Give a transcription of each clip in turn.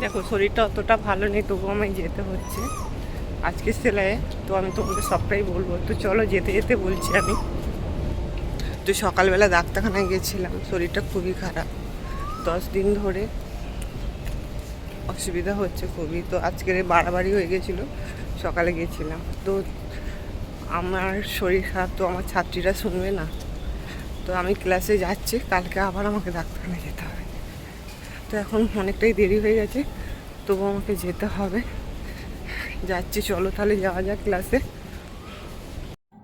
দেখো, শরীরটা অতটা ভালো নেই, তবুও আমায় যেতে হচ্ছে। আজকে সেলাইয়ে, তো আমি তোমাদের সবটাই বলব। তো চলো, যেতে যেতে বলছি আমি। তো সকালবেলা ডাক্তারখানায় গেছিলাম, শরীরটা খুবই খারাপ। দশ দিন ধরে অসুবিধা হচ্ছে খুবই। তো আজকের বাড়াবাড়ি হয়ে গেছিল, সকালে গেছিলাম। তো আমার শরীর খারাপ, তো আমার ছাত্রীরা শুনবে না। তো আমি ক্লাসে যাচ্ছি, কালকে আবার আমাকে ডাক্তারখানায় যেতে হবে। এখন অনেকটাই দেরি হয়ে গেছে তবু আমাকে যেতে হবে। যাচ্ছি চলো তাহলে যাওয়া যাক ক্লাসে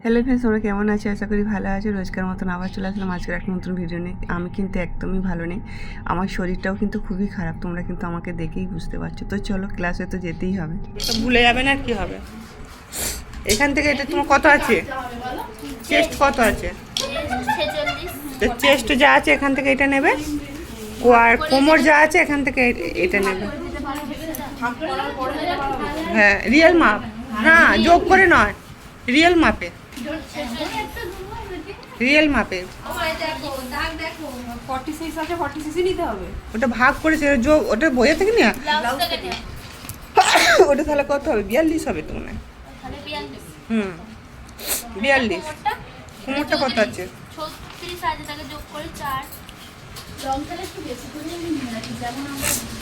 হ্যালো ফ্রেন্ডস তোমরা কেমন আছে? আশা করি ভালো আছে। রোজকার মতন আবার চলে আসলাম আজকের একটা নতুন ভিডিও নিয়ে। আমি কিন্তু একদমই ভালো নেই। আমার শরীরটাও কিন্তু খুবই খারাপ তোমরা কিন্তু আমাকে দেখেই বুঝতে পারছ। তো চলো ক্লাসে তো যেতেই হবে। ভুলে যাবে না কি হবে। এখান থেকে এটা তোমার কত আছে? চেস্ট কত আছে? তো চেস্ট যা আছে এখান থেকে এটা নেবে? আর কোমর যা আছে এখান থেকে এটা নেবে। হ্যাঁ রিয়েল মাপ না যোগ করে নয়। রিয়েল মাপে রিয়েল মাপে ওটা ভাগ করে সেটা যোগ ওটা বইয়ে থেকে নিয়ে ওটা তাহলে কত হবে? বিয়াল্লিশ হবে তো মনে হুম। বিয়াল্লিশ। কোমরটা কত আছে?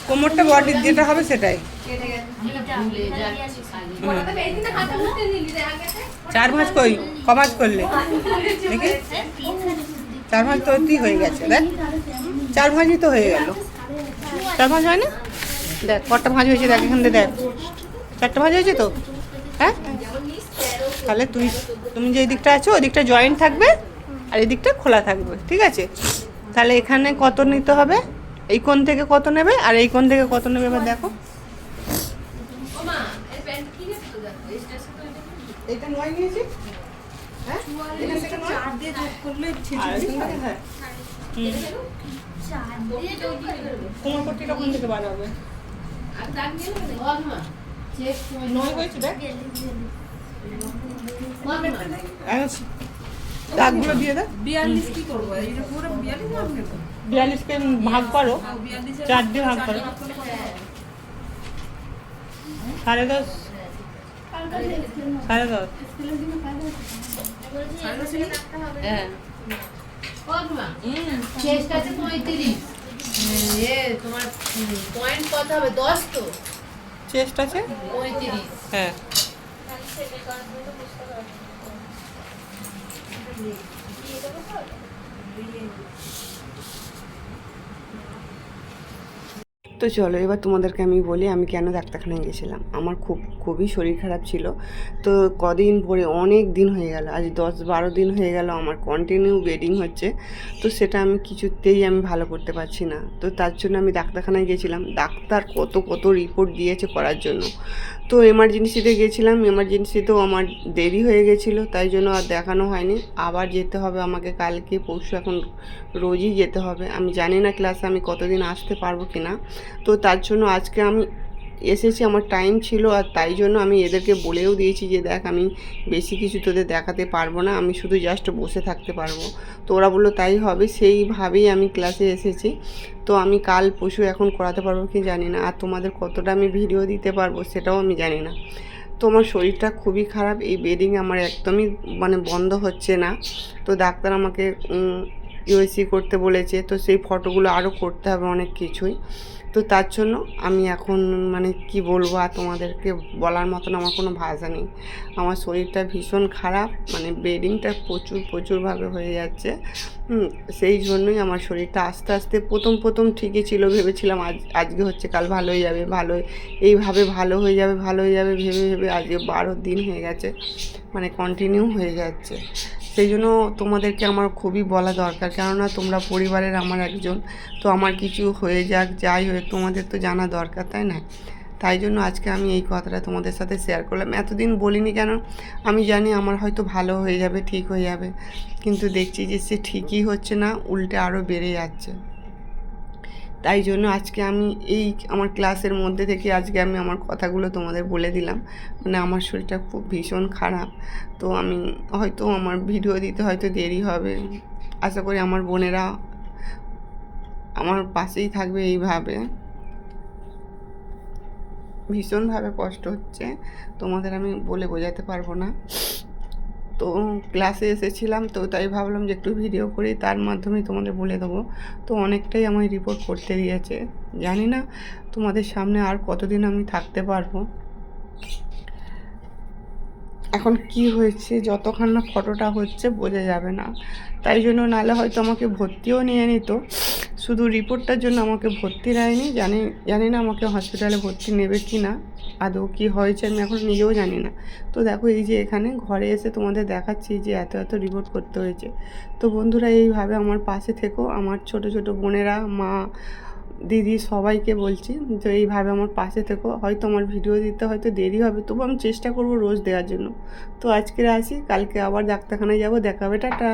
কোমরটা বডি যেটা হবে সেটাই। চার মাস কই? ক মাস করলে? দেখি। চার মাস তো হয়ে গেছে দেখ। চার ভাঁজই তো হয়ে গেল। চার ভাঁজ হয় না? দেখ কটা ভাঁজ হয়েছে দেখ এখান থেকে দেখ। চারটা ভাঁজ হয়েছে তো? হ্যাঁ? তাহলে তুই তুমি যে দিকটা আছো ওই দিকটা জয়েন্ট থাকবে আর এই দিকটা খোলা থাকবে ঠিক আছে? তাহলে এখানে কত নিতে হবে? এই কোণ থেকে কত নেবে? আর এই কোণ থেকে কত নেবে? এবার দেখো। এটা নয় নিয়েছি? হ্যাঁ? এখান থেকে চার দিয়ে যোগ করলে আর হ্যাঁ। হুম। কোমর পট্টিটা থেকে বার হবে নয় হয়েছে দেখ এখন দাগগুলো দিয়ে দাও বিয়াল্লিশ কি করব? এটা পুরো বিয়াল্লিশ হবে তো বিয়াল্লিশকে ভাগ করো? চার দিয়ে ভাগ করো। সাড়ে দশ। সাড়ে দশ। হ্যাঁ। চেস্ট আছে পঁয়ত্রিশ। তোমার পয়েন্ট কত হবে? দশ তো? চেস্ট আছে পঁয়ত্রিশ। হ্যাঁ। তো চলো, এবার তোমাদেরকে আমি বলি, আমি কেন ডাক্তারখানায় গেছিলাম? আমার খুব, খুবই শরীর খারাপ ছিল। তো কদিন পরে, অনেক দিন হয়ে গেল, আজ দশ বারো দিন হয়ে গেল, আমার কন্টিনিউ বেডিং হচ্ছে। তো সেটা আমি কিছুতেই আমি ভালো করতে পারছি না। তো তার জন্য আমি ডাক্তারখানায় গেছিলাম। ডাক্তার কত কত রিপোর্ট দিয়েছে করার জন্য। তো এমার্জেন্সিতে গেছিলাম এমার্জেন্সিতেও আমার দেরি হয়ে গেছিল, তাই জন্য আর দেখানো হয়নি। আবার যেতে হবে আমাকে কালকে, পরশু এখন রোজই যেতে হবে। আমি জানি না ক্লাসে আমি কতদিন আসতে পারব কি না তো তার জন্য আজকে আমি এসেছি, আমার টাইম ছিল আর তাই জন্য আমি এদেরকে বলেও দিয়েছি যে, দেখ, আমি বেশি কিছু তোদের দেখাতে পারব না, আমি শুধু জাস্ট বসে থাকতে পারব। তো ওরা বলল, তাই হবে। সেইভাবেই আমি ক্লাসে এসেছি। তো আমি কাল পশু এখন করাতে পারব কি জানি না, আর তোমাদের কতটা আমি ভিডিও দিতে পারব সেটাও আমি জানি না। তো আমার শরীরটা খুবই খারাপ, এই বেডিং আমার একদমই মানে বন্ধ হচ্ছে না। তো ডাক্তার আমাকে ইউএসসি করতে বলেছে, তো সেই ফটোগুলো আরও করতে হবে অনেক কিছুই। তো তার জন্য আমি এখন মানে কি বলব আর তোমাদেরকে বলার মতন আমার কোনো ভাষা নেই। আমার শরীরটা ভীষণ খারাপ মানে বেডিংটা প্রচুর, প্রচুরভাবে হয়ে যাচ্ছে। সেই জন্যই আমার শরীরটা আস্তে আস্তে প্রথম প্রথম ঠিকই ছিল, ভেবেছিলাম আজ, আজকে হচ্ছে কাল ভালো হয়ে যাবে ভালো এইভাবে ভালো হয়ে যাবে, ভালো হয়ে যাবে, ভেবে ভেবে আজকে বারো দিন হয়ে গেছে মানে কন্টিনিউ হয়ে যাচ্ছে। সেই জন্য তোমাদেরকে আমার খুবই বলা দরকার। কেননা তোমরা পরিবারের আমার একজন, তো আমার কিছু হয়ে যাক, যাই হয়ে তোমাদের তো জানা দরকার, তাই না? তাই জন্য আজকে আমি এই কথাটা তোমাদের সাথে শেয়ার করলাম। এতদিন বলিনি কেন, আমি জানি আমার হয়তো ভালো হয়ে যাবে, ঠিক হয়ে যাবে, কিন্তু দেখছি যে সে ঠিকই হচ্ছে না, উল্টে আরও বেড়ে যাচ্ছে। তাই জন্য আজকে আমি এই আমার ক্লাসের মধ্যে থেকে আজকে আমি আমার কথাগুলো তোমাদের বলে দিলাম। মানে আমার শরীরটা খুব ভীষণ খারাপ। তো আমি হয়তো আমার ভিডিও দিতে হয়তো দেরি হবে। আশা করি আমার বোনেরা আমার পাশেই থাকবে এইভাবে। ভীষণভাবে কষ্ট হচ্ছে। তোমাদের আমি বলে বোঝাতে পারব না। তো ক্লাসে এসেছিলাম, তো তাই ভাবলাম যে একটু ভিডিও করি, তার মাধ্যমে তোমাদের বলে দেবো। তো অনেকটাই আমায় রিপোর্ট করতে দিয়েছে। জানি না তোমাদের সামনে আর কতদিন আমি থাকতে পারব। এখন কি হয়েছে, যতক্ষণ না ফটোটা হচ্ছে বোঝা যাবে না। তাই জন্য নালে হয়তো আমাকে ভর্তিও নিয়ে নিত। শুধু রিপোর্টটার জন্য আমাকে ভর্তি নেয়নি জানি জানি না আমাকে হসপিটালে ভর্তি নেবে কি না আদৌ কী হয়েছে আমি এখন নিজেও জানি না। তো দেখো, এই যে এখানে ঘরে এসে তোমাদের দেখাচ্ছি যে এত এত রিপোর্ট করতে হয়েছে। তো বন্ধুরা, এইভাবে আমার পাশে থেকো। আমার ছোট ছোট বোনেরা, মা, দিদি সবাইকে বলছি যে এইভাবে আমার পাশে থেকো। হয়তো আমার ভিডিও দিতে হয়তো দেরি হবে, তবু আমি চেষ্টা করব রোজ দেওয়ার জন্য। তো আজকে আসি, কালকে আবার ডাক্তারখানায় যাব। দেখা হবে, টাটা।